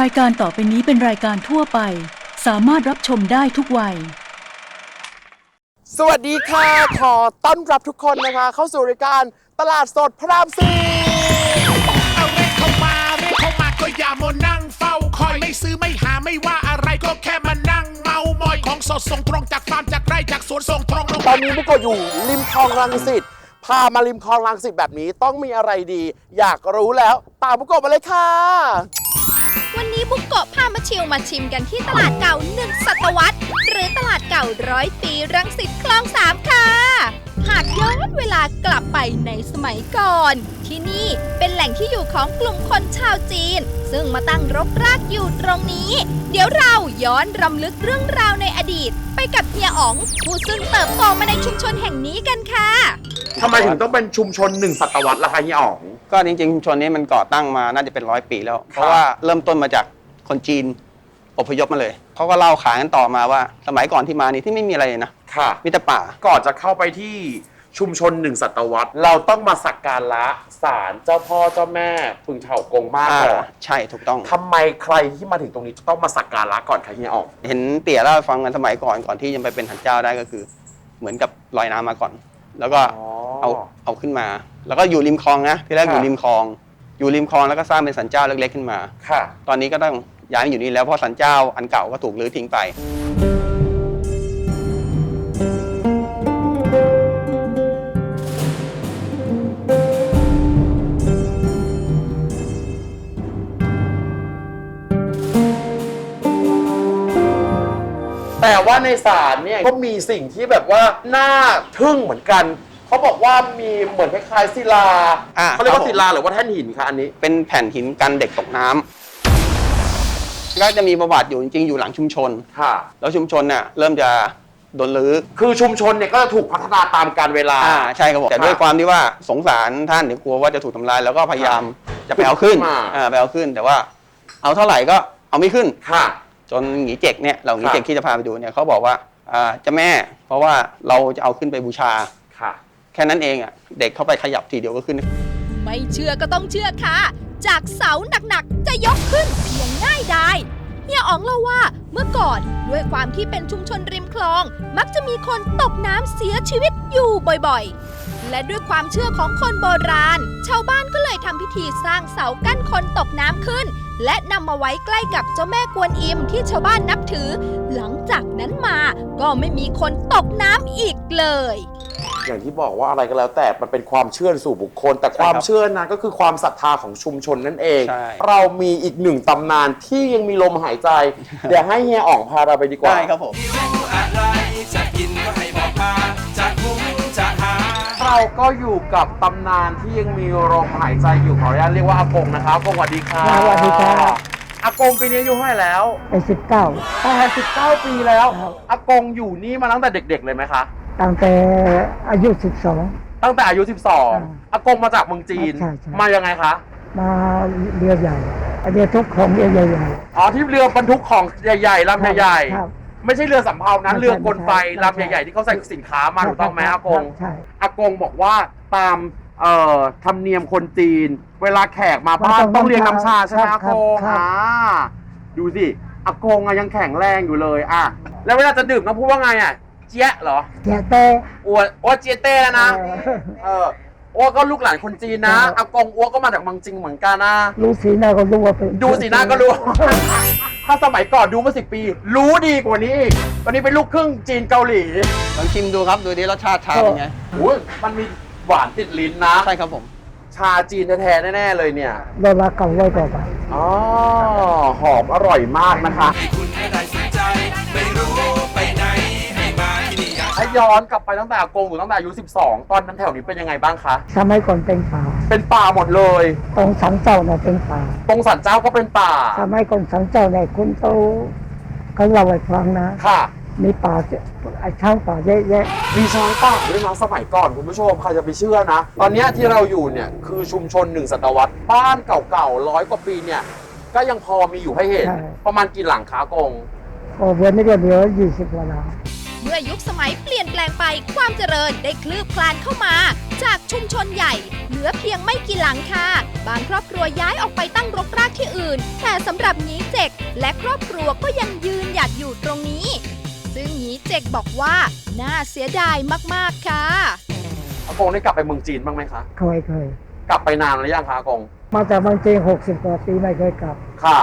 รายการต่อไปนี้เป็นรายการทั่วไป สามารถรับชมได้ทุกวัย สวัสดีค่ะ ขอต้อนรับทุกคนนะคะ เข้าสู่รายการตลาดสดพระรามสี่เอาเรียกเข้ามาเรียกเข้ามาก็อย่ามัวนั่งเฝ้าคอยไม่ซื้อไม่หาไม่ว่าอะไรก็แค่มานั่งเมามอยของสดส่งตรงจากฟาร์มจากไร่จากสวนส่งตรงลงตอนนี้บุกโกะอยู่ริมคลองรังสิต พามาริมคลองรังสิตแบบนี้ต้องมีอะไรดี อยากรู้แล้ว ตามบุกโกะมาเลยค่ะวันนี้ บุกโกะพามาชิลมาชิมกันที่ตลาดเก่าหนึ่งศตวรรษ หรือตลาดเก่าร้อยปีรังสิตคลองสามค่ะ หากย้อนเวลากลับไปในสมัยก่อน ที่นี่เป็นแหล่งที่อยู่ของกลุ่มคนชาวจีน ซึ่งมาตั้งรกรากอยู่ตรงนี้ เดี๋ยวเราย้อนรำลึกเรื่องราวในอดีต ไปกับเฮียอ๋องผู้ซึ่งเติบโตมาในชุมชนแห่งนี้กันค่ะ ทำไมถึงต้องเป็นชุมชนหนึ่งศตวรรษล่ะคะเฮียอ๋อง ก็จริงๆชุมชนนี้มันก่อตั้งมาน่าจะเป็นร้อยปีแล้ว เพราะว่าเริ่มต้นมาจาก คนจีนอพยพมาเลย เขาก็เล่าขานกันต่อมาว่า สมัยก่อนที่มานี่ที่ไม่มีอะไรเลยนะ ค่ะ มีแต่ป่า ก่อนจะเข้าไปที่ชุมชนหนึ่งศตวรรษ เราต้องมาสักการะศาลเจ้าพ่อเจ้าแม่ปึงเถากงมาก่อนใช่ถูกต้อง ทำไมใครที่มาถึงตรงนี้จะต้องมาสักการะก่อนคะเฮียอ๋องเห็นเตี่ยเล่าให้ฟังกันสมัยก่อนก่อนที่จะไปเป็นหันเจ้าได้ก็คือ เหมือนกับลอยน้ำมาก่อน แล้วก็อ๋อ เอาเอาขึ้นมา แล้วก็อยู่ริมคลองนะที่แรกค่ะอยู่ริมคลอง อยู่ริมคลองแล้วก็สร้างเป็นสันเจ้าเล็กๆขึ้นมา ค่ะ ตอนนี้ก็ต้อง ย้ายมาอยู่นี่แล้วเพราะสันเจ้าอันเก่าก็ถูกรื้อทิ้งไป แต่ว่าในศาลเนี่ยก็มีสิ่งที่แบบว่าน่าทึ่งเหมือนกัน เขาบอกว่ามีเหมือนคล้ายๆศิลาอ่าเขาเรียกครับว่าผม ศิลาหรือว่าแท่นหินคะอันนี้ เป็นแผ่นหินกันเด็กตกน้ำ ก็จะมีประวัติอยู่จริงๆอยู่หลังชุมชน ค่ะ แล้วชุมชนเนี่ยเริ่มจะโดนรื้อคือชุมชนเนี่ยก็จะถูกพัฒนาตามกาลเวลา อ่าใช่ครับผมแต่ด้วยความที่ว่าสงสารท่านเดี๋ยวกลัวว่าจะถูกทำลายแล้วก็พยายามจะไปเอาขึ้นมาอ่าไปเอาขึ้น แต่ว่าเอาเท่าไหร่ก็เอาไม่ขึ้น ค่ะ จนหงีเจ็กเนี่ยเราหงีเจ็กครับที่จะพาไปดูเนี่ยเขาบอกว่าอ่าเจะแม่เพราะว่าเราจะเอาขึ้นไปบูชา ค่ะ แค่นั้นเองอะเด็กเข้าไปขยับทีเดียวก็ขึ้น ไม่เชื่อก็ต้องเชื่อค่ะ จากเสาหนักๆ จะยกขึ้นเพียงง่ายดายเฮียอ๋องเล่าว่าเมื่อก่อนด้วยความที่เป็นชุมชนริมคลอง มักจะมีคนตกน้ำเสียชีวิตอยู่บ่อยๆ และด้วยความเชื่อของคนโบราณ ชาวบ้านก็เลยทำพิธีสร้างเสากั้นคนตกน้ำขึ้น และนำมาไว้ใกล้กับเจ้าแม่กวนอิมที่ชาวบ้านนับถือ หลังจากนั้นมาก็ไม่มีคนตกน้ำอีกเลย อย่างที่บอกว่าอะไรก็แล้วแต่มันเป็นความเชื่อสู่บุคคล แต่ความใช่ครับเชื่อนั้นก็คือความศรัทธาของชุมชนนั่นเอง ใช่ เรามีอีกหนึ่งตำนานที่ยังมีลมหายใจ เดี๋ยวให้เฮียอ่องพาเราไปดีกว่า ได้ครับผมอะไรจะกินก็ให้บอกมา จะหุงจะหา เราก็อยู่กับตำนานที่ยังมีลมหายใจอยู่ขออนุญาตเรียกว่าอากงนะครับอากงสวัสดีครับสวัสดีครับ อากงปีนี้อายุเท่าไหร่แล้วไปสิบเก้า 89ปีแล้ว ครับ อากงอยู่นี่มาตั้งแต่เด็ก ๆ เลยไหมคะ ตั้งแต่อายุสิบสองตั้งแต่อายุอ่า12 อากงมาจากเมืองจีน ใช่ใช่ มายังไงคะมาเรือใหญ่ไอเรือทุกของเรือใหญ่อ๋อที่เรือบรรทุกของใหญ่ๆลำใหญ่ครับ ๆ ไม่ใช่เรือสำเภานะไม่ใช่เรือกลไฟไม่ใช่ ลำใหญ่ๆที่เขาใส่สินค้ามาถูกต้องไหมอากง ใช่ อากงบอกว่าตามเอ่อธรรมเนียมคนจีน เวลาแขกมาบ้านต้องต้องเรียงน้ำชาใช่ไหมครัอาบกงครับ อ่าดูสิอากงอะยังแข็งแรงอยู่เลยอะแล้วเวลาจะดื่มต้องพูดว่าไงอะ เจี๊ยะเหรอแกเต้ อัวอัวเจี๊ยเต้แล้วนะเออเอออัวก็ลูกหลานคนจีนนะครับอากงอัวก็มาจากเมืองจีนเหมือนกันนะ รู้สีหน้าก็รู้ว่าเป็นดูสีหน้าก็รู้ ถ้าสมัยก่อนดูเมื่อสิปี รู้ดีกว่านี้อีกตอนนี้เป็นลูกครึ่งจีนเกาหลีลองชิมดูครับ ดูดิรสชาติชาเป็นไง อุ้ยมันมีหวานติดลิ้นนะ ใช่ครับผม ชาจีนแท้ๆแน่ๆเลยเนี่ยโดนละเก่าไว้กว่าบาท อ๋อ หอมอร่อยมากนะคะให้คุณไม่ได้สนใจไม่รู้ ยากถ้าย้อนกลับไปตั้งแต่อากงอยู่ตั้งแต่อายุ 12 ตอนนั้นแถวนี้เป็นยังไงบ้างคะ สมัยก่อนเป็นป่า เป็นป่าหมดเลย ตรงสันเจ้าเนี่ยเป็นป่า ตรงสันเจ้าก็เป็นป่า สมัยก่อนสันเจ้าเนี่ยคุณเขาเขาเล่าให้ฟังนะ ค่ะ มีป่าไอ้ช้างป่าเยอะแยะมีช้างป่าด้วยนะสมัยก่อนคุณผู้ชมใครจะไปเชื่อนะ ตอนเนี้ยที่เราอยู่เนี่ยคือชุมชนหนึ่งศตวรรษบ้านเก่าๆร้อยกว่าปีเนี่ย ก็ยังพอมีอยู่ให้เห็นใช่ประมาณกี่หลังคะอากง โอ้เดือนนี้ก็เหลือยี่สิบกว่าล้าน เมื่อยุคสมัยเปลี่ยนแปลงไปความเจริญได้คลืบคลานเข้ามา จากชุมชนใหญ่ เหลือเพียงไม่กี่หลังค่ะ บางครอบครัวย้ายออกไปตั้งรกรากที่อื่น แต่สำหรับหนีเจกและครอบครัวก็ยังยืนหยัดอยู่ตรงนี้ ซึ่งหนีเจกบอกว่าน่าเสียดายมากๆค่ะอากงได้กลับไปเมืองจีนบ้างไหมคะ เคยเคย กลับไปนานหรือยังคะอากง มาจากบางจีนหกสิบกว่าปีไม่เคยกลับ ค่ะ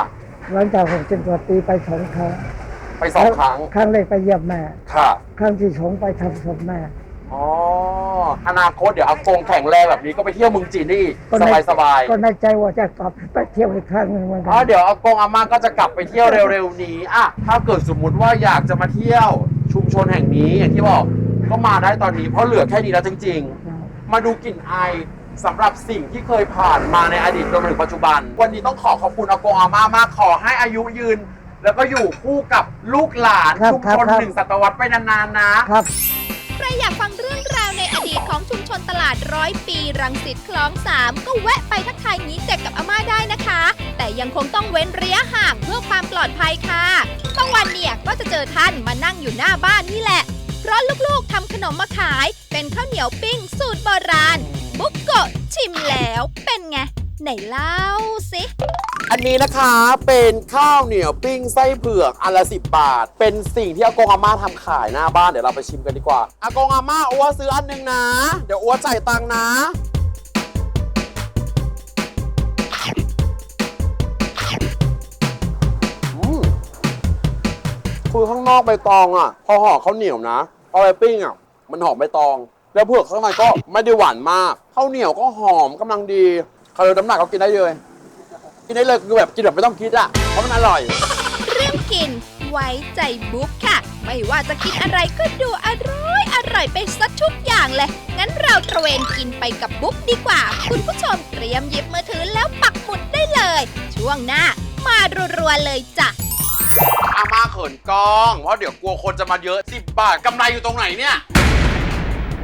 หลังจากหกสิบกว่าปีไปสองครั้ง ไปสองครั้ง ครั้งแรกไปเยี่ยมแม่ ค่ะ ครั้งที่สองไปทำศพแม่ อ๋อ อนาคตเดี๋ยวอากงแข็งแรงแบบนี้ก็ไปเที่ยวเมืองจีนได้อีกก็สในบายสบายก็ในใจว่าจะกลับไปเที่ยวอีกครั้งหนึ่งเหมือนกัอ๋อเดี๋ยวอากงอาม่าก็จะกลับไปเที่ยวเร็วๆนี้อะถ้าเกิดสมมุติว่าอยากจะมาเที่ยวชุมชนแห่งนี้อย่างที่บอกก็มาได้ตอนนี้เพราะเหลือแค่นี้แล้วจริง ๆ มาดูกลิ่นไอายสำหรับสิ่งที่เคยผ่านมาในอดีตจนมาถึงปัจจุบัน วันนี้ต้องขอขอบคุณอากงอาม่ามากขอให้อายุยืน แล้วก็อยู่คู่กับลูกหลานครับชุมครับชนครับ หนึ่งศตวรรษไปนานๆนะ ครับ ใครอยากฟังเรื่องราวในอดีตของชุมชนตลาดร้อยปีรังสิตคลองสามก็แวะไปทักทายหนีเจ็กกับอาม่าได้นะคะ แต่ยังคงต้องเว้นระยะห่างเพื่อความปลอดภัยค่ะบางวันเนี่ยก็จะเจอท่านมานั่งอยู่หน้าบ้านนี่แหละ เพราะลูกๆทำขนมมาขาย เป็นข้าวเหนียวปิ้งสูตรโบราณ บุกโกะชิมแล้วเป็นไง ไหนเล่าสิอันนี้นะคะเป็นข้าวเหนียวปิ้งไส้เผือกอันละสิบบาท เป็นสิ่งที่อากงอาม่าทำขายหน้าบ้านเดี๋ยวเราไปชิมกันดีกว่าอากงอาม่าอัวซื้ออันหนึงนะ เดี๋ยวอัวจ่ายตังค์นะ อืมคือข้างนอกใบตองอะ พอห่อข้าวเหนียวนะพอไปปิ้งอะ มันหอมใบตอง แล้วเผือกข้างในก็ไม่ได้หวานมากข้าวเหนียวก็หอมกำลังดี ใครเลยน้ำหนักก็กินได้เลย กินได้เลยคือแบบกินแบบไม่ต้องคิดอะเพราะมันอร่อย เรื่องกิน ไว้ใจบุ๊กค่ะ ไม่ว่าจะกินอะไรก็ดูอร่อย อร่อยไปซะทุกอย่างเลย งั้นเราตระเวนกินไปกับบุ๊กดีกว่า คุณผู้ชมเตรียมหยิบมือถือแล้วปักหมุดได้เลย ช่วงหน้า มารัวๆเลยจ้ะ อาม่าเขินกล้อง เพราะเดี๋ยวกลัวคนจะมาเยอะ10บาทกำไรอยู่ตรงไหนเนี่ย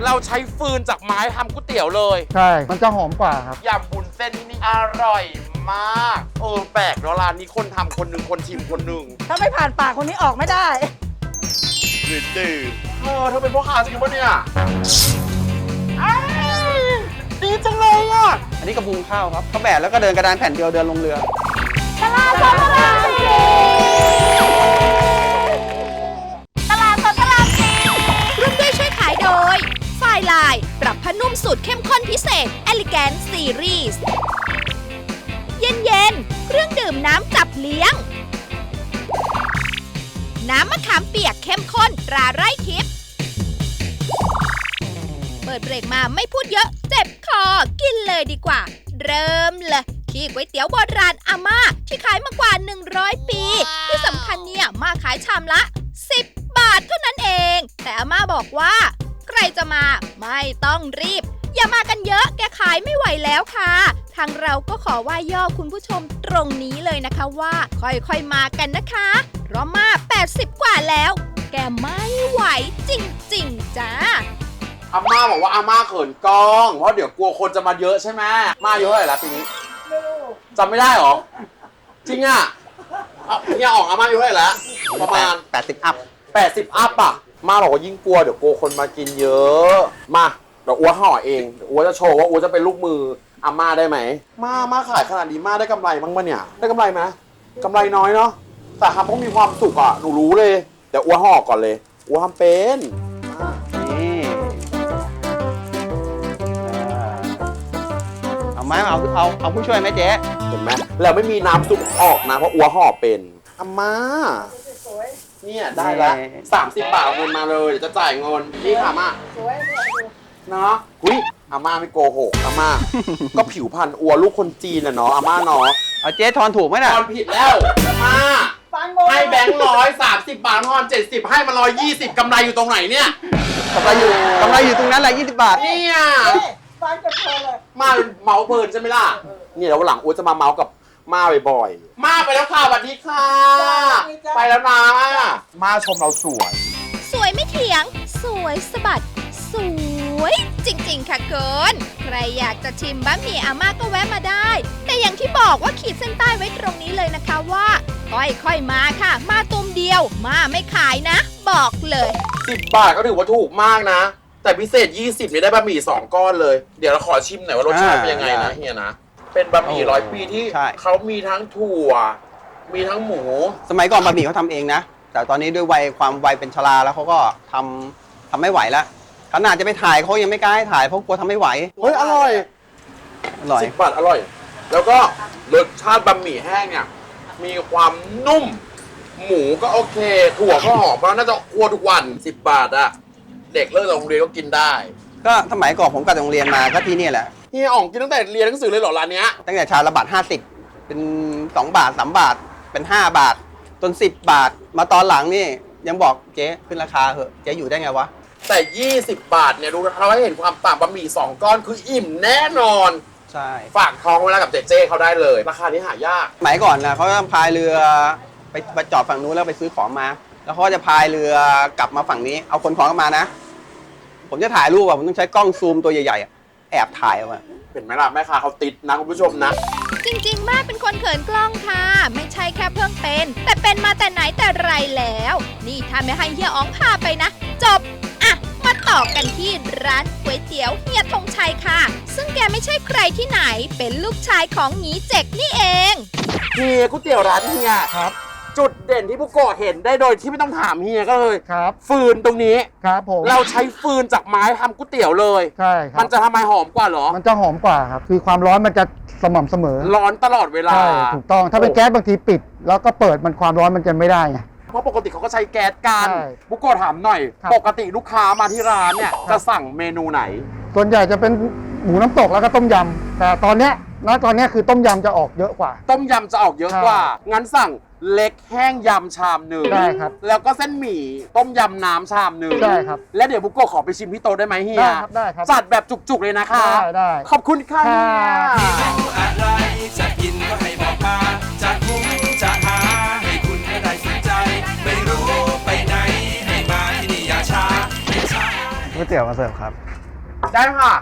เราใช้ฟืนจากไม้ทำก๋วยเตี๋ยวเลย ใช่ มันจะหอมกว่าครับ ยำบุญเส้นที่นี่อร่อยมาก เออแปลกเนาะร้านนี้คนทำคนหนึ่งคนชิมคนหนึ่งถ้าไม่ผ่านปากคนนี้ออกไม่ได้ หรือดื่มเออเธอเป็นพ่อค้าจริงปะเนี่ยอ้ายดีจังเลยอะ อันนี้กระบุงข้าวครับเขาแบกแล้วก็เดินกระดานแผ่นเดียวเดินลงเรือร่วม รับผ้านุ่มสูตรเข้มข้นพิเศษ Elegant Series เย็นๆ เครื่องดื่มน้ำจับเลี้ยง น้ำมะขามเปียกเข้มข้นตราไร่ทิพย์เปิดเบรกมาไม่พูดเยอะ เจ็บคอ กินเลยดีกว่า เริ่มเลยที่ก๋วยเตี๋ยวโบราณอาม่าที่ขายมากว่า 100 ปี ที่สำคัญเนี่ยมาขายชามละ 10 บาทเท่านั้นเอง แต่อาม่าบอกว่า รจะมา ไม่ต้องรีบ อย่ามากันเยอะแกขายไม่ไหวแล้วค่ะ ทางเราก็ขอว่าย่อคุณผู้ชมตรงนี้เลยนะคะว่า ค่อยๆมากันนะคะ เพราะมา 80 กว่าแล้ว แกไม่ไหวจริงๆจ้าอาม่าบอกว่าอาม่าเขินกล้อง เพราะเดี๋ยวกลัวคนจะมาเยอะใช่ไหมมาอายุเท่าไหร่แล้วปีนี้จำไม่ได้เหรอ จริงอะอะเนี่ยออกอาม่าอายุเท่าไหร่แล้วประมาณ 80 อัพ 80 อัพอะ มาบอกว่ายิ่งกลัวเดี๋ยวกลัวคนมากินเยอะ มาเดี๋ยวอ้วห่อเองเดี๋ยวอ้วจะโชว์ว่าอ้วจะเป็นลูกมืออาม่าได้ไหมมามาขายขนาดนี้มาได้กำไรบ้างปะเนี่ย ได้กำไรไหมกำไรน้อยเนาะแต่ทำต้องมีความสุขอะหนูรู้เลยเดี๋ยวอ้วห่อก่อนเลยอ้วทำเป็นนี่เอาไหมเอาเอาเอาผู้ช่วยไหมเจ๊เห็นไหมแล้วไม่มีน้ำซุปออกนะเพราะอัวห่อเป็นอาม่า เนี่ย ได้ละสามสิบบาทเอาเงินมาเลยเดี๋ยวจะจ่ายเงินนี่ค่ะอาม่าเนาะหุยอาม่าไม่โกหกอาม่า ก็ผิวพรรณอัวลูกคนจีนน่ะเนาะอาม่าเนาะเอาเจ๊ทอนถูกไหมทน่ะอนผิดแล้วอาม่าฟังโมให้แบงค์ร้อยสามสิบบาททอนเจ็ดสิบให้มาร้อยยี่สิบกำไรอยู่ตรงไหนเนี่ยกำไรอยู่กำไรอยู่ตรงนั้นแหละ20 บาท เนี่ยฟังกับเธอเลย มาเมาเพลินใช่ไหมล่ะเนี่ยเดี๋ยววันหลังอัวจะมาเมากับ มาบ่อยๆ มาไปแล้วค่ะสวัสดีค่ะไปแล้วนะ มาชมเราสวย สวยไม่เถียง สวยสะบัด สวย จริงๆ ค่ะเกินใครอยากจะชิมบะหมี่อาม่าก็แวะมาได้ แต่อย่างที่บอกว่าขีดเส้นใต้ไว้ตรงนี้เลยนะคะว่า ค่อยๆมาค่ะ มาตุมเดียว มาไม่ขายนะ บอกเลย สิบบาทก็ถือว่าถูกมากนะ แต่พิเศษ 20นี่ได้บะหมี่สองก้อนเลย เดี๋ยวเราขอชิมหน่อยว่ารสชาติเป็นยังไงนะอ่า เฮียนะ เป็นบะหมี่โอ้ร้อยปีที่ใช่ เขามีทั้งถั่ว มีทั้งหมู สมัยก่อนบะหมี่เขาทำเองนะ แต่ตอนนี้ด้วยวัยความวัยเป็นชราแล้วเขาก็ทำทำไม่ไหวแล้วขนาดจะไปถ่ายเขายังไม่กล้าให้ถ่ายเพราะกลัวทำไม่ไหวเฮ้ย อร่อยอร่อย สิบบาทอร่อย แล้วก็รสชาติบะหมี่แห้งเนี่ย มีความนุ่ม หมูก็โอเค ถั่วก็หอมเพราะน่าจะคั่วทุกวันสิบบาทอะเด็กเลิกโรงเรียนก็กินได้ ก็สมัยก่อนผมกลับจากโรงเรียนมาก็ที่นี่แหละ เฮียอ่องกินตั้งแต่เรียนหนังสือเลยเหรอร้านเนี้ยตั้งแต่ชาละบาทห้าสิบเป็น2บาท3บาทเป็น5บาทจน10บาท มาตอนหลังนี่ยังบอกเจ๊ขึ้นราคาเหอะเจ๊อยู่ได้ไงวะ แต่ 20 บาทเนี่ยดูเราให้เห็นความต่างบะหมี่สองก้อนคืออิ่มแน่นอน ใช่ ฝากท้องไว้แล้วกับเจเจเขาได้เลย ราคานี้หายาก สมัยก่อนนะเขาจะพายเรือไปไปจอดฝั่งนู้นแล้วไปซื้อของมา แล้วเขาก็จะพายเรือกลับมาฝั่งนี้ เอาคนของกลับมานะ ผมจะถ่ายรูปอะผมต้องใช้กล้องซูมตัวใหญ่ๆอะ แอบถ่ายเอาอะเห็นไหมล่ะแม่ค้าเขาติดนะคุณผู้ชมนะ จริงๆมากเป็นคนเขินกล้องค่ะ ไม่ใช่แค่เพิ่งเป็น แต่เป็นมาแต่ไหนแต่ไรแล้ว นี่ถ้าไม่ให้เฮียอ๋องพาไปนะ จบ อะ มาต่อกันที่ร้านก๋วยเตี๋ยวเฮียธงชัยค่ะ ซึ่งแกไม่ใช่ใครที่ไหน เป็นลูกชายของหงีเจ็กนี่เอง เฮียก๋วยเตี๋ยวร้านเฮียครับ จุดเด่นที่ผู้โกะเห็นได้โดยที่ไม่ต้องถามเฮียก็เลยครับ ฟืนตรงนี้ ครับผม เราใช้ฟืนจากไม้ทำก๋วยเตี๋ยวเลย ใช่ครัมับ นจะทำไมหอมกว่าเหรอ มันจะหอมกว่าครับ คือความร้อนมันจะสม่ำเสมอ ร้อนตลอดเวลา ใช่ ถูกต้อง ถ้าเป็นแก๊สบางทีปิด แล้วก็เปิดมันความร้อนมันจะไม่ได้ไง เพราะปกติเขาก็ใช้แก๊สกันใช่บุกโกะถามหน่อย ครับปกติลูกค้ามาที่ร้านเนี่ยจะสั่งเมนูไหน ส่วนใหญ่จะเป็นหมูน้ำตกแล้วก็ต้มยำ แต่ตอนเนี้ยณตอนเนี้ยคือต้มยำจะออกเยอะกว่า ต้มยำจะออกเยอะกว่า งั้นสั่ง เล็กแห้งยำชามหนึ่งได้ครับแล้วก็เส้นหมี่ต้มยำน้ำชามหนึ่งได้ครับและเดี๋ยวบุกโกะขอไปชิมพี่โตได้ไหมเฮียได้ครับได้ครับจัดแบบจุกๆเลยนะคะได้ได้ขอบคุณค่ะครับเฮีย อะไรจะกินก็ให้บอกมา จะหุงจะหาให้คุณไม่ได้สนใจ ไม่รู้ไปไหนให้มาที่นี่อย่าช้าไม่ช้า ก๋วยเตี๋ยวมาเสิร์ฟครับ ได้ค่ะ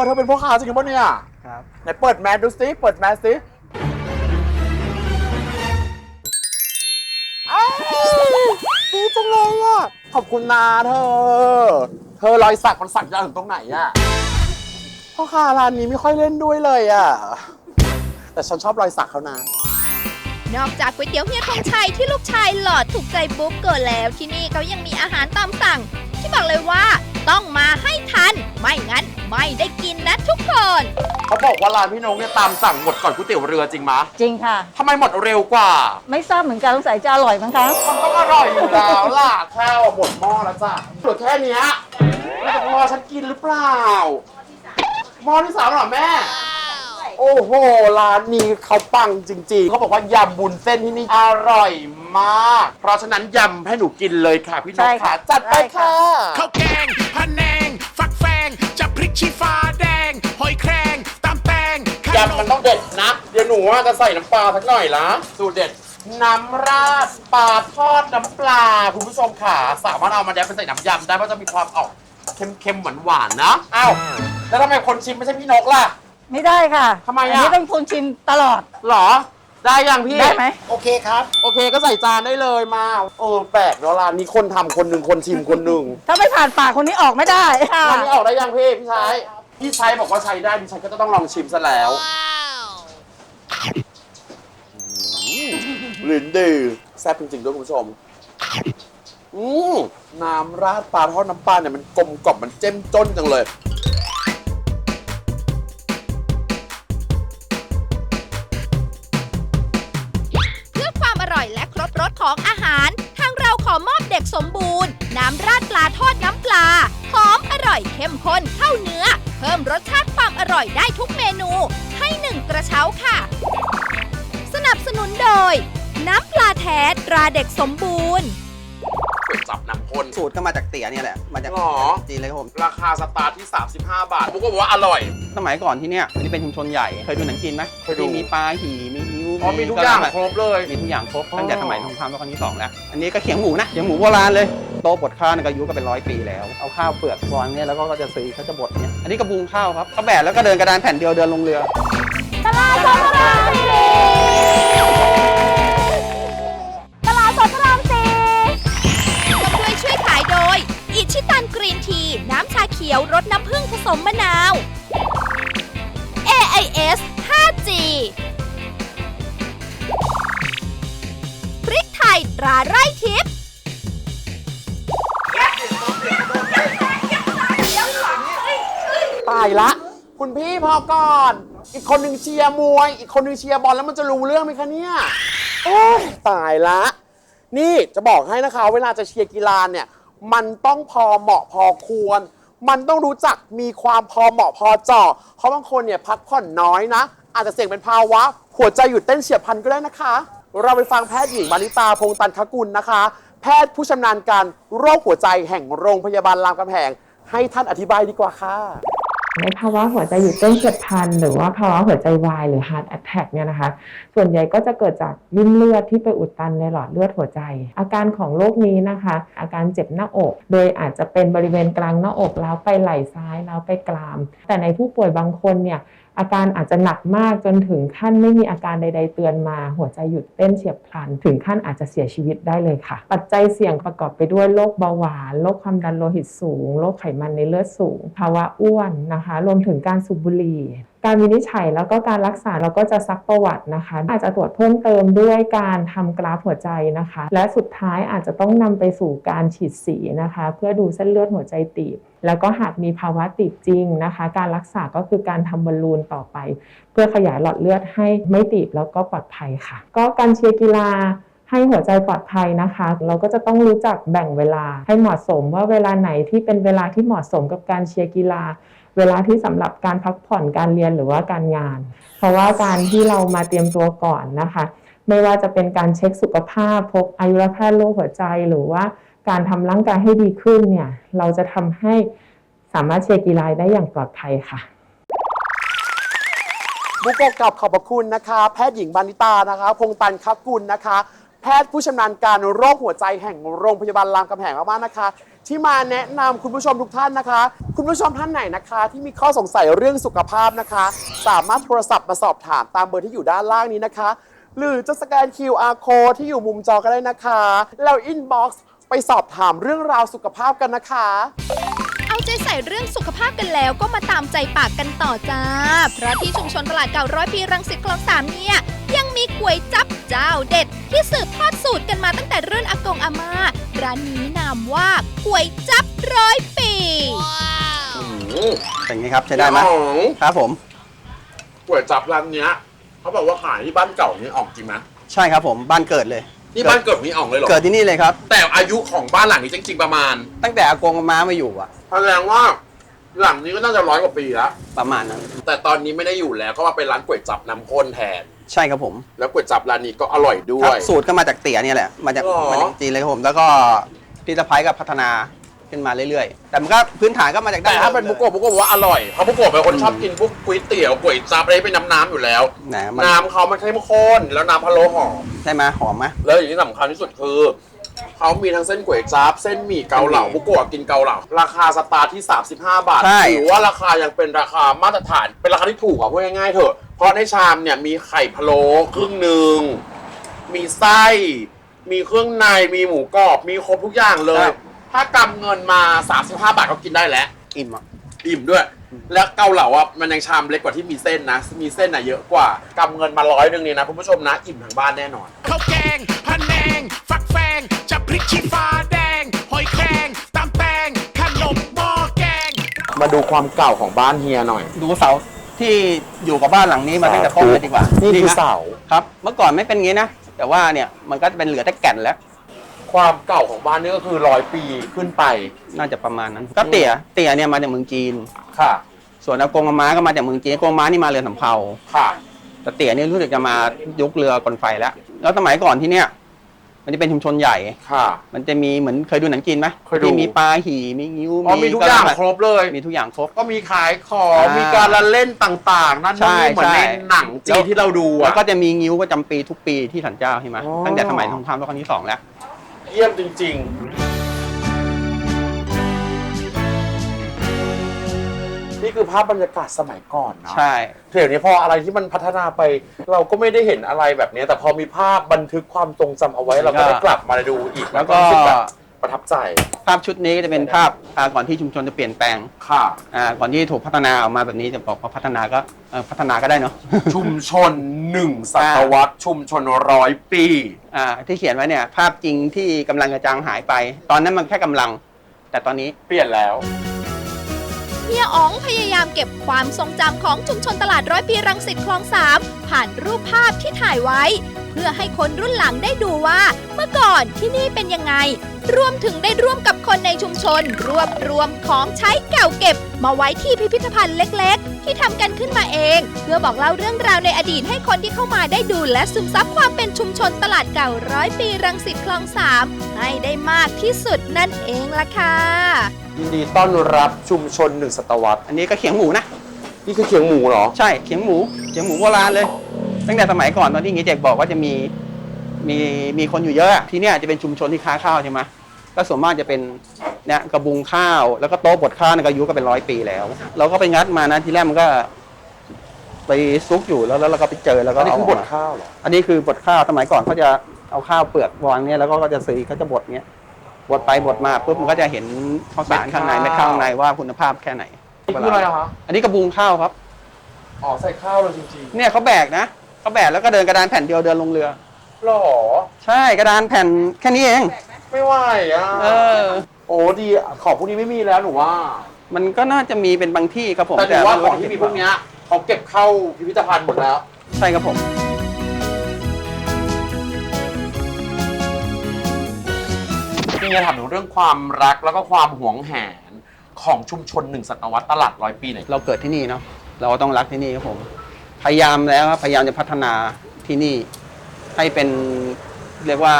เธอเธอเป็นพ่อค้าจริงปะเนี่ยครับไหนเปิดแมสดูสิเปิดแมสสิอ้าวดีจังเลยอะขอบคุณนาเธอ เธอรอยสักมันสักยาวถึงตรงไหนอะพ่อค้าร้านนี้ไม่ค่อยเล่นด้วยเลยอะแต่ฉันชอบรอยสักเขานะ นอกจากก๋วยเตี๋ยวเฮียธงชัยที่ลูกชายหลอดถูกใจบุ๊กเกิดแล้วที่นี่เขายังมีอาหารตามสั่ง ที่บอกเลยว่าต้องมาให้ทัน ไม่งั้น ไม่ได้กินนะทุกคน เขาบอกว่าร้านพี่นงเนี่ยตามสั่งหมดก่อนก๋วยเตี๋ยวเรือจริงมะจริงค่ะ ทำไมหมดเร็วกว่า ไม่ทราบเหมือนกันสงสัยจะอร่อยมั้งคะ มันก็อร่อยอยู่แล้วล่ะข้าวหมดหม้อแล้วจ้ะเหลือแค่เนี้ยแล้วจะพอฉันกินหรือเปล่าหม้อที่สามเหรอแม่ โอ้โห ร้านนี้เขาปังจริง ๆ เขาบอกว่ายำบุญเส้นที่นี่อร่อยมาก เพราะฉะนั้นยำให้หนูกินเลยค่ะพี่นใช่กค่ะ ค่ะจัดไปได้ค่ะค่ะ ข้าวแกงพะแนง กชี้ฟ้าแดง หอยแครงตำแตงขนยำมันต้องเด็ดนะ เดี๋ยวหนูว่าจะใส่น้ำปลาสักหน่อยละสูตรเด็ด น้ำราดปลาทอดน้ำปลา คุณผู้ชมค่ะ สามารถเอามาแดบไปใส่น้ำยำได้เพราะจะมีความออกเค็มๆหวานๆนะอ้าวแล้วทำไมคนชิมไม่ใช่พี่นกล่ะ ไม่ได้ค่ะทำไมอะ นนี้ต้องคนชิมตลอด หรอ ได้ยังพี่ ได้ไหม โอเคครับ โอเคก็ใส่จานได้เลยมาเออแปลกเนาะร้านนี้คนทำคนหนึ่งคนชิมคนหนึ่งถ้าไม่ผ่านปากคนนี้ออกไม่ได้ค่ะร้านนี้ออกได้ยังพี่พี่ชายพี่ชายบอกว่าใช้ได้พี่ชายก็ต้องลองชิมซะแล้วลิ้นดีแซ่บจริงๆด้วยคุณผู้ชมอืมน้ำราดปลาทอดน้ำปลาเนี่ยมันกลมกล่อมมันเจ้มจ้นจังเลย ร่อยและครบรสของอาหาร ทางเราขอมอบเด็กสมบูรณ์ น้ำราดปลาทอดน้ำปลา หอมอร่อยเข้มข้นเข้าเนื้อ เพิ่มรสชาติความอร่อยได้ทุกเมนู ให้หนึ่งกระเช้าค่ะ สนับสนุนโดย น้ำปลาแท้ตราเด็กสมบูรณ์ ก๋วยจับน้ำข้น สูตรก็มาจากเตี๋ยเนี่ยแหละ มาจากหรอ จีนเลยครับผม ราคาสตาร์ทที่ 35 บาทผมก็บอกว่าอร่อย สมัยก่อนที่เนี่ยอันนี้เป็นชุมชนใหญ่ เคยดูหนังจีนไหมเคยดู ที่มีปลาหีมีนิ้ว อ๋อมีทุกอย่างครบเลยมีทุกอย่างครบอ๋อตั้งแต่สมัยสงครามโลกครั้งที่สองแล้วอันนี้ก็เขียงหมูนะเขียงหมูโบราณเลยโตบดข้าวเนี่ยก็อายุก็เป็นร้อยปีแล้ว เอาข้าวเปลือกวางเนี่ยแล้วก็จะซื้อเขาจะบดเนี่ยอันนี้กระบุงข้าวครับเขาแบะแล้วก็เดินกระดานแผ่นเดียวเดินลงเรือตลาดสดตลาด อก่อน อีกคนหนึ่งเชียร์มวย อีกคนหนึ่งเชียร์บอลแล้วมันจะรู้เรื่องไหมคะเนี่ยโอ้ยตายละ นี่จะบอกให้นะคะ เวลาจะเชียร์กีฬาเนี่ย มันต้องพอเหมาะพอควร มันต้องรู้จักมีความพอเหมาะพอเจาะเพราะบางคนเนี่ยพักผ่อนน้อยนะ อาจจะเสี่ยงเป็นภาวะ หัวใจหยุดเต้นเฉียบพลันก็ได้นะคะ เราไปฟังแพทย์หญิงมานิตาพงษ์ตันคกุลนะคะ แพทย์ผู้ชำนาญการโรคหัวใจแห่งโรงพยาบาลรามคำแหงให้ท่านอธิบายดีกว่าค่ะ ในภาวะหัวใจหยุดเต้นเฉียบพลันหรือว่าภาวะหัวใจวายหรือ heart attack เนี่ยนะคะ ส่วนใหญ่ก็จะเกิดจากริ่มเลือดที่ไปอุดตันในหลอดเลือดหัวใจ อาการของโรคนี้นะคะ อาการเจ็บหน้าอก โดยอาจจะเป็นบริเวณกลางหน้าอกแล้วไปไหล่ซ้ายแล้วไปกราม แต่ในผู้ป่วยบางคนเนี่ย อาการอาจจะหนักมากจนถึงขั้นไม่มีอาการใด ๆ เตือนมา หัวใจหยุดเต้นเฉียบพลัน ถึงขั้นอาจจะเสียชีวิตได้เลยค่ะ ปัจจัยเสี่ยงประกอบไปด้วยโรคเบาหวานโรคความดันโลหิตสูงโรคไขมันในเลือดสูง ภาวะอ้วนนะคะ รวมถึงการสูบบุหรี่ การวินิจฉัยแล้วก็การรักษาเราก็จะซักประวัตินะคะ อาจจะตรวจเพิ่มเติมด้วยการทำกราฟหัวใจนะคะ และสุดท้ายอาจจะต้องนำไปสู่การฉีดสีนะคะ เพื่อดูเส้นเลือดหัวใจตีบ แล้วก็หากมีภาวะตีบจริงนะคะ การรักษาก็คือการทำบอลลูนต่อไป เพื่อขยายหลอดเลือดให้ไม่ตีบแล้วก็ปลอดภัยค่ะ ก็การเชียร์กีฬาให้หัวใจปลอดภัยนะคะ เราก็จะต้องรู้จักแบ่งเวลาให้เหมาะสมว่าเวลาไหนที่เป็นเวลาที่เหมาะสมกับการเชียร์กีฬา เวลาที่สำหรับการพักผ่อนการเรียนหรือว่าการงาน เพราะว่าการที่เรามาเตรียมตัวก่อนนะคะ ไม่ว่าจะเป็นการเช็คสุขภาพ พบอายุรแพทย์โรคหัวใจหรือว่าการทำร่างกายให้ดีขึ้นเนี่ยเราจะทำให้สามารถเชียร์กีฬาได้อย่างปลอดภัยค่ะบุกโกะกับขอบพระคุณนะคะ แพทย์หญิงบานิตานะคะ พงตันคักกุลนะคะ แพทย์ผู้ชำนาญการโรคหัวใจแห่งโรงพยาบาลรามคำแหงมากๆนะคะ ที่มาแนะนำคุณผู้ชมทุกท่านนะคะ คุณผู้ชมท่านไหนนะคะ ที่มีข้อสงสัยเรื่องสุขภาพนะคะ สามารถโทรศัพท์มาสอบถามตามเบอร์ที่อยู่ด้านล่างนี้นะคะ หรือจะสแกน QR code ที่อยู่มุมจอก็ได้นะคะ แล้วอินบ็อกซ์ไปสอบถามเรื่องราวสุขภาพกันนะคะ เอาใจใส่เรื่องสุขภาพกันแล้วก็มาตามใจปากกันต่อจ้า เพราะที่ชุมชนตลาดเก่าร้อยปีรังสิตคลองสามเนี่ย ยังมีก๋วยจับเจ้าเด็ด ที่สืบทอดสูตรกันมาตั้งแต่รุ่นอากงอาม่า ร้านนี้นามว่าก๋วยจับร้อยปีเป็นไงครับใช้ได้ไหมของครับผมก๋วยจับร้านเนี้ยเขาบอกว่าขายที่บ้านเก่านี่ออกจริงไหมใช่ครับผมบ้านเกิดเลย นี่บ้านเกิดนี่ออกเลยเหรอ เกิดที่นี่เลยครับ แต่อายุของบ้านหลังนี้จริงๆประมาณ ตั้งแต่อากงอาม้ามาอยู่อะแสดงว่าหลังนี้ก็น่าจะร้อยกว่าปีแล้วประมาณนั้น แต่ตอนนี้ไม่ได้อยู่แล้วก็มาเป็นร้านก๋วยจับน้ำข้นแทน ใช่ครับผมแล้วก๋วยจับร้านนี้ก็อร่อยด้วครับย สูตรก็มาจากเตี๋ยเนี่ยแหละมาจากหรอ มาจากจีนเลยครับผมแล้วก็พี่สะพ้ายก็พัฒนาขึ้นมาเรื่อยๆ แต่มันก็พื้นฐานก็มาจากแต่ถ้าเป็นดิบุมโกะบุโกะบอกว่าอร่อยเพราะบุโกะเป็นคนชอบกินพวกก๋วยเตี๋ยวก๋วยจับอะไรที่เป็นน้ำๆอยู่แล้วแหนมันน้ำเขามันเข้มข้นแล้วน้ำพะโล้หอม ใช่ไหมหอมไหมแล้วอย่างที่สำคัญที่สุดคือ เขามีทั้งเส้นก๋วยจั๊บเส้นหมี่เกาเหลาเส้นหมี่บุโกะกินเกาเหลาราคาสตาร์ทที่ 35 บาทใช่ ถือว่าราคายังเป็นราคามาตรฐาน เป็นราคาที่ถูกอะพูดง่ายๆเถอะ เพราะในชามเนี่ยมีไข่พะโล้ครึ่งหนึ่งมีไส้ มีเครื่องในมีหมูกรอบมีครบทุกอย่างเลย ถ้ากำเงินมา 35 บาทก็กินได้แล้ว อิ่มอะ อิ่มด้วย แล้วเกาเหลาอะมันยังชามเล็กกว่าที่มีเส้นนะ มีเส้นอะเยอะกว่ากำเงินมาร้อยหนึ่งเนี่ยนะคุณผู้ชมนะอิ่มทั้งบ้านแน่นอน ข้าวแกงพะแนง ฟักแฟงจะพริกชี้ฟ้าแดง หอยแครงตำแตงขนมหม้อแกง มาดูความเก่าของบ้านเฮียหน่อย ดูเสาที่อยู่กับบ้านหลังนี้มาตั้งแต่ต้นเลยดีกว่านี่ดีคือนะเสา ครับ เมื่อก่อนไม่เป็นงี้นะ แต่ว่าเนี่ยมันก็เป็นเหลือแต่แก่นแล้ว ความเก่าของบ้านนี่ก็คือร้อยปีขึ้นไปน่าจะประมาณนั้น ก็เตี๋ยเตี๋ยเนี่ยมาจากเมืองจีน ค่ะ ส่วนอากงอาม้าก็มาจากเมืองจีนอากงอาม้านี่มาเรือสำเภาค่ะ แต่เตี๋ยเนี่ยรู้สึกจะมายุคเรือกลไฟแล้ว แล้วสมัยก่อนที่เนี่ย มันจะเป็นชุมชนใหญ่ ค่ะ มันจะมีเหมือนเคยดูหนังจีนไหมเคยดู ที่มีปลาหี่มีงิ้วอ๋อมีทุกอย่างระครบเลย มีทุกอย่างครบ ก็มีขายของอ่ามีมีการละเล่นต่างๆ นั่นใช่นี่เหมือนในใช่หนังจีนที่เราดูแล้วอะ ก็จะมีงิ้วประจำปีทุกปีที่สันเจ้าใช่ไหมอ๋อ ตั้งแต่สมัยสงครามโลกครั้งที่สองแล้ว เยี่ยมจริง ๆ นี่คือภาพบรรยากาศสมัยก่อนเนาะใช่ เดี๋ยวนี้พออะไรที่มันพัฒนาไป เราก็ไม่ได้เห็นอะไรแบบนี้ แต่พอมีภาพบันทึกความทรงจำเอาไว้ เราก็ได้กลับมาดูอีกแล้วก็ รู้สึแบบ ประทับใจ ภาพชุดนี้ก็จะเป็นภาพอ่าก่อนที่ชุมชนจะเปลี่ยนแปลงค่ะ อ่าก่อนที่ถูกพัฒนาออกมาแบบนี้จะบอกว่าพัฒนาก็เอ่อพัฒนาก็ได้เนาะ ชุมชนหนึ่งศตวรรษชุมชนร้อยปี อ่าที่เขียนไว้เนี่ยภาพจริงที่กำลังจะจางหายไป ตอนนั้นมันแค่กำลัง แต่ตอนนี้ เปลี่ยนแล้ว เฮียอ๋องพยายามเก็บความทรงจำของชุมชนตลาดร้อยปีรังสิตคลองสามผ่านรูปภาพที่ถ่ายไว้เพื่อให้คนรุ่นหลังได้ดูว่า เมื่อก่อนที่นี่เป็นยังไง รวมถึงได้ร่วมกับคนในชุมชน รวบรวมของใช้เก่าเก็บ มาไว้ที่พิพิธภัณฑ์เล็กๆ ที่ทำกันขึ้นมาเอง เพื่อบอกเล่าเรื่องราวในอดีตให้คนที่เข้ามาได้ดูและซึมซับความเป็นชุมชนตลาดเก่าร้อยปีรังสิตคลองสามให้ได้มากที่สุดนั่นเองล่ะค่ะยินดีต้อนรับชุมชนหนึ่งศตวรรษอันนี้ก็เขียงหมูนะ นี่คือเขียงหมูเหรอ ใช่เขียงหมูเขียงหมูโบราณเลย ตั้งแต่สมัยก่อนตอนที่งี้เจกบอกว่าจะมีมีมีคนอยู่เยอะอะที่เนี่ยจะเป็นชุมชนที่ค้าข้าวใช่ไหมก็ส่วนมากจะเป็นเนี่ยกระบุงข้าว แล้วก็โต๊ะบดข้าวเนี่ยก็อายุก็เป็นร้อยปีแล้ว เราก็ไปงัดมานะทีแรกมันก็ไปซุกอยู่แล้วแล้วเราก็ไปเจอแล้วก็อันนี้เอาคือบดมาข้าวเหรออันนี้คือบดข้าวสมัยก่อนเขาจะเอาข้าวเปลือกวางเนี่ยแล้วก็จะซื้อเขาจะบดเนี่ยบดไปบดมาปุ๊บมันก็จะเห็นข้าวสารข้างในเม็ดข้าวข้างในว่าคุณภาพแค่ไหน นี่คืออะไรอะคะอันนี้กระบุงข้าวครับ อ๋อใส่ข้าวเลยจริงเนี่ยเขาแบกนะ เขาแบกแล้วก็เดินกระดานแผ่นเดียวเดินลงเรือๆหรอ ใช่กระดานแผ่นแค่นี้เอง ไม่ไหวอะเออ โอ้ดีของพวกนี้ไม่มีแล้วหนูว่า มันก็น่าจะมีเป็นบางที่ครับผมแต่หนูว่าไของที่มีพวกเนี้ยเขาเก็บเข้าพิพิธภัณฑ์หมดแล้ว ใช่ครับผมนี่ไงถามถึงเรื่องความรักแล้วก็ความหวงแหนของชุมชนหนึ่งศตวรรษตลาดร้อยปีหน่อยเราเกิดที่นี่เนาะเราก็ต้องรักที่นี่ครับผม พยายามแล้วครับพยายามจะพัฒนาที่นี่ ให้เป็นเรียกว่า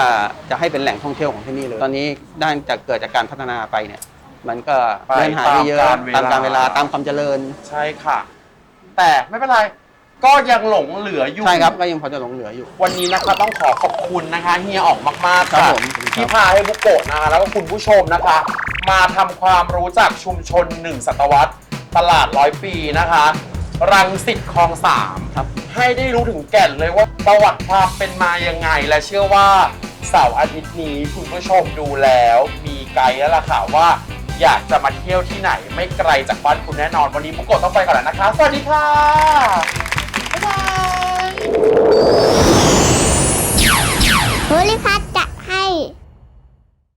จะให้เป็นแหล่งท่องเที่ยวของที่นี่เลย ตอนนี้ด้านจะเกิดจากการพัฒนาไปเนี่ย มันก็ไปเลื่อนหายไปเยอะตามกาลเวลาตามการเวลาตามความเจริญ ใช่ค่ะ แต่ไม่เป็นไรก็ยังหลงเหลืออยู่ใช่ครับก็ยังพอจะหลงเหลืออยู่ วันนี้นะคะต้องขอขอบคุณนะคะเฮียออกมากๆครับค่ะผมที่พาให้บุกโกะนะคะแล้วก็คุณผู้ชมนะคะ มาทำความรู้จักชุมชนหนึ่งศตวรรษ ตลาดร้อยปีนะคะ รังสิตคลองสามครับ ให้ได้รู้ถึงแก่นเลยว่าประวัติความเป็นมายังไง และเชื่อว่าเสาร์อาทิตย์นี้คุณผู้ชมดูแล้ว มีไกด์แล้วล่ะค่ะว่า อยากจะมาเที่ยวที่ไหน ไม่ไกลจากบ้านคุณแน่นอน วันนี้บุกโกะต้องไปก่อนแล้วนะคะ สวัสดีค่ะบ๊ายบาย